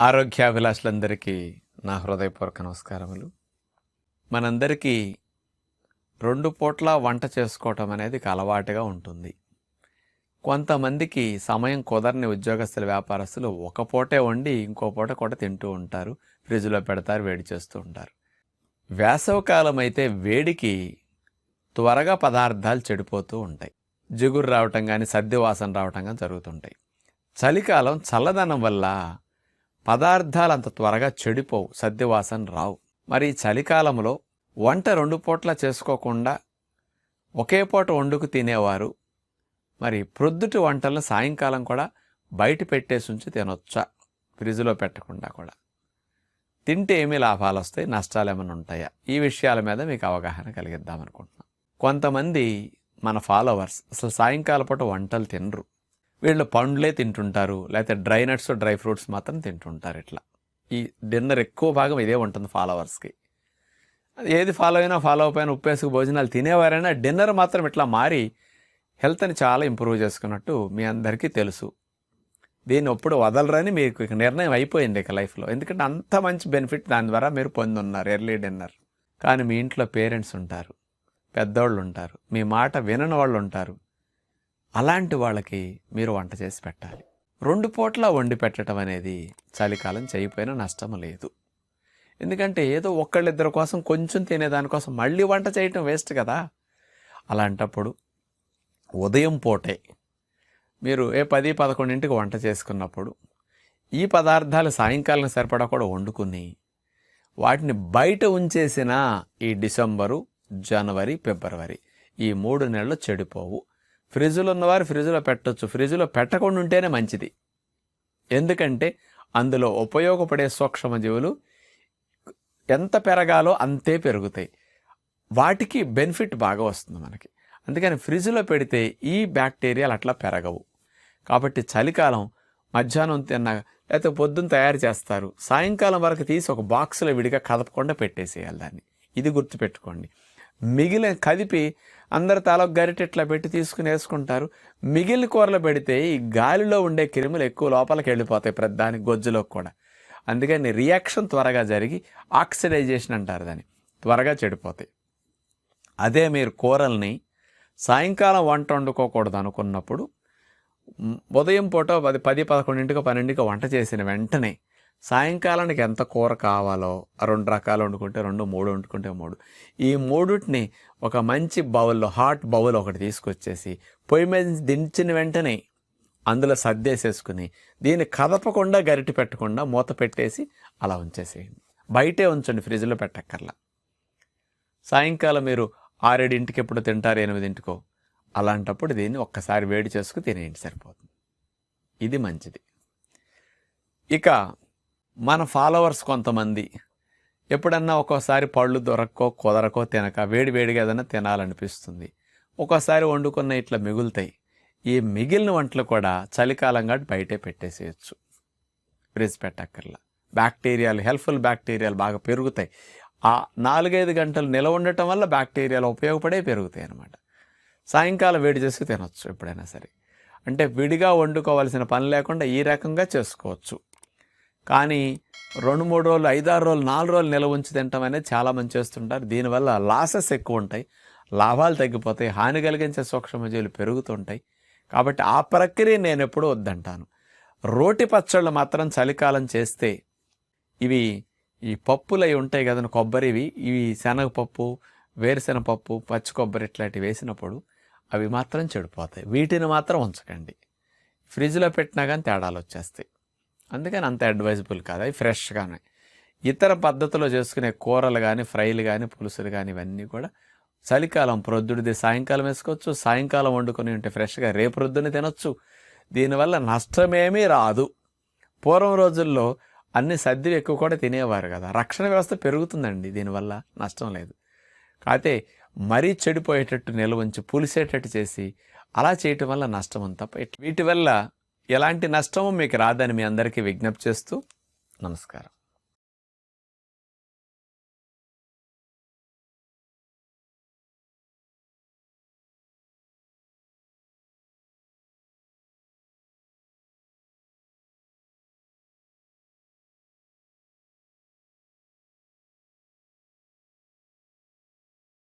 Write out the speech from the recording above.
ఆరోగ్యాభిలాషులందరికీ నా హృదయపూర్వక నమస్కారములు. మనందరికీ రెండు పూట్ల వంట చేసుకోవటం అనేది ఒక అలవాటుగా ఉంటుంది. కొంతమందికి సమయం కుదరని ఉద్యోగస్తులు వ్యాపారస్తులు ఒక పూటే వండి ఇంకో పూట కూడా తింటూ ఉంటారు ఫ్రిడ్జ్లో పెడతారు వేడి చేస్తూ ఉంటారు. వేసవకాలం అయితే వేడికి త్వరగా పదార్థాలు చెడిపోతూ ఉంటాయి. జిగురు రావటం కానీ సర్ది వాసన రావటం కానీ జరుగుతుంటాయి. చలికాలం చల్లదనం వల్ల పదార్థాలు అంత త్వరగా చెడిపోవు సద్దివాసన రావు. మరి చలికాలంలో వంట రెండు పూట్ల చేసుకోకుండా ఒకే పూట వండుకు తినేవారు. మరి ప్రొద్దుటి వంటలను సాయంకాలం కూడా బయట పెట్టేసి ఉంచి తినొచ్చా? ఫ్రిడ్జ్లో పెట్టకుండా కూడా. తింటే ఏమి లాభాలు వస్తాయి? నష్టాలు ఏమైనా ఉంటాయా? ఈ విషయాల మీద మీకు అవగాహన కలిగిద్దాం అనుకుంటున్నాం కొంతమంది మన ఫాలోవర్స్ అసలు సాయంకాల పూట వంటలు తినరు. వీళ్ళు పండ్లే తింటుంటారు లేకపోతే డ్రై నట్స్ డ్రై ఫ్రూట్స్ మాత్రం తింటుంటారు ఇట్లా. ఈ డిన్నర్ ఎక్కువ భాగం ఇదే ఉంటుంది ఫాలోవర్స్కి. ఏది ఫాలో అయినా ఫాలో అయిపోయినా ఉప్పేసుకు భోజనాలు తినేవారైనా డిన్నర్ మాత్రం ఇట్లా మారి హెల్త్ని చాలా ఇంప్రూవ్ చేసుకున్నట్టు మీ అందరికీ తెలుసు. దీన్ని ఎప్పుడు వదలరని మీకు ఇక నిర్ణయం అయిపోయింది ఇక లైఫ్లో. ఎందుకంటే అంత మంచి బెనిఫిట్ దాని ద్వారా మీరు పొంది ఉన్నారు ఎర్లీ డిన్నర్. కానీ మీ ఇంట్లో పేరెంట్స్ ఉంటారు పెద్దవాళ్ళు ఉంటారు మీ మాట వినని వాళ్ళు ఉంటారు. అలాంటి వాళ్ళకి మీరు వంట చేసి పెట్టాలి. రెండు పూట్ల వండి పెట్టడం అనేది చలికాలం చేయిపోయినా నష్టం లేదు. ఎందుకంటే ఏదో ఒక్కళ్ళిద్దరి కోసం కొంచెం తినేదానికోసం మళ్ళీ వంట చేయటం వేస్ట్ కదా. అలాంటప్పుడు ఉదయం పూటే మీరు ఏ పది పదకొండింటికి వంట చేసుకున్నప్పుడు ఈ పదార్థాలు సాయంకాలం సరిపడా కూడా వండుకుని వాటిని బయట ఉంచేసిన ఈ డిసెంబరు జనవరి ఫిబ్రవరి ఈ మూడు నెలలు చెడిపోవు. ఫ్రిడ్జ్లో ఉన్నవారు ఫ్రిడ్జ్లో పెట్టొచ్చు. ఫ్రిడ్జ్లో పెట్టకుండా ఉంటేనే మంచిది. ఎందుకంటే అందులో ఉపయోగపడే సూక్ష్మజీవులు ఎంత పెరగాలో అంతే పెరుగుతాయి. వాటికి బెనిఫిట్ బాగా వస్తుంది మనకి. అందుకని ఫ్రిడ్జ్లో పెడితే ఈ బ్యాక్టీరియాలు అట్లా పెరగవు. కాబట్టి చలికాలం మధ్యాహ్నం తిన్న లేకపోతే పొద్దున్న తయారు చేస్తారు. సాయంకాలం వరకు తీసి ఒక బాక్స్లో విడిగా కదపకుండా పెట్టేసేయాలి దాన్ని. ఇది గుర్తుపెట్టుకోండి. మిగిలిన కదిపి అందరు తలకు గరిట ఇట్లా పెట్టి తీసుకుని వేసుకుంటారు. మిగిలిన కూరలు పెడితే ఈ గాలిలో ఉండే క్రిములు ఎక్కువ లోపలికి వెళ్ళిపోతాయి ప్రతిదాని గొజ్జులోకి కూడా. అందుకని రియాక్షన్ త్వరగా జరిగి ఆక్సిడైజేషన్ అంటారు దాన్ని. త్వరగా చెడిపోతాయి. అదే మీరు కూరల్ని సాయంకాలం వంట వండుకోకూడదు అనుకున్నప్పుడు ఉదయం పూట పది పది పదకొండింటికి పన్నెండుకి వంట చేసిన వెంటనే సాయంకాలానికి ఎంత కూర కావాలో రెండు రకాలు వండుకుంటే రెండు మూడు వండుకుంటే మూడు. ఈ మూడుటిని ఒక మంచి బౌల్లో హాట్ బౌల్ ఒకటి తీసుకొచ్చేసి పొయ్యి మీద దించిన వెంటనే అందులో సర్దేసేసుకుని దీన్ని కదపకుండా గరిటి పెట్టకుండా మూత పెట్టేసి అలా ఉంచేసేయండి. బయటే ఉంచండి ఫ్రిడ్జ్లో పెట్టక్కర్లా. సాయంకాలం మీరు ఆరేడింటికి ఎప్పుడు తింటారు ఎనిమిదింటికో? అలాంటప్పుడు దీన్ని ఒక్కసారి వేడి చేసుకు తినేయండి సరిపోతుంది. ఇది మంచిది. ఇక మన ఫాలోవర్స్ కొంతమంది ఎప్పుడన్నా ఒక్కోసారి పళ్ళు దొరక్కో కుదరకో తినక వేడి వేడిగా ఏదైనా తినాలనిపిస్తుంది. ఒక్కోసారి వండుకున్న ఇట్లా మిగులుతాయి. ఈ మిగిలిన వంటలు కూడా చలికాలం బయటే పెట్టేసేయచ్చు. ఫ్రిడ్జ్ పెట్టక్కర్లా. బ్యాక్టీరియాలు హెల్ప్ఫుల్ బ్యాక్టీరియాలు బాగా పెరుగుతాయి. ఆ నాలుగైదు గంటలు నిలవ ఉండటం వల్ల బ్యాక్టీరియాలు ఉపయోగపడే పెరుగుతాయి అన్నమాట. సాయంకాలం వేడి చేసి తినొచ్చు ఎప్పుడైనా సరే. అంటే విడిగా వండుకోవాల్సిన పని లేకుండా ఈ రకంగా చేసుకోవచ్చు. కానీ రెండు మూడు రోజులు ఐదారు రోజులు నాలుగు రోజులు నిల్వ ఉంచి తినటం అనేది చాలామంది చేస్తుంటారు. దీనివల్ల లాసెస్ ఎక్కువ ఉంటాయి. లాభాలు తగ్గిపోతాయి. హాని కలిగించే సూక్ష్మజీవులు పెరుగుతుంటాయి. కాబట్టి ఆ ప్రక్రియ నేను ఎప్పుడూ వద్దంటాను. రోటి పచ్చళ్ళు మాత్రం చలికాలం చేస్తే ఇవి ఈ పప్పులు అవి ఉంటాయి కదండి కొబ్బరివి ఇవి. శనగపప్పు వేరుశెనగపప్పు పచ్చి కొబ్బరి ఇట్లాంటివి వేసినప్పుడు అవి మాత్రం చెడిపోతాయి. వీటిని మాత్రం ఉంచకండి. ఫ్రిడ్జ్లో పెట్టినా కానీ తేడాలు వచ్చేస్తాయి. అందుకని అంత అడ్వైజబుల్ కాదు. అవి ఫ్రెష్గానే. ఇతర పద్ధతిలో చేసుకునే కూరలు కానీ ఫ్రైలు కానీ పులుసులు కానీ ఇవన్నీ కూడా చలికాలం ప్రొద్దుడిది సాయంకాలం వేసుకోవచ్చు. సాయంకాలం వండుకొని ఉంటే ఫ్రెష్గా రేపు రొద్దుని తినొచ్చు. దీనివల్ల నష్టమేమీ రాదు. పూర్వం రోజుల్లో అన్ని సర్ది ఎక్కువ కూడా తినేవారు కదా. రక్షణ వ్యవస్థ పెరుగుతుందండి. దీనివల్ల నష్టం లేదు. కాకపోతే మరీ చెడిపోయేటట్టు నిల్వ ఉంచి పులిసేటట్టు చేసి అలా చేయటం వల్ల నష్టం అంత తప్ప వీటి వల్ల ఎలాంటి నష్టము మీకు రాదని మీ అందరికీ విజ్ఞప్తి చేస్తూ నమస్కారం.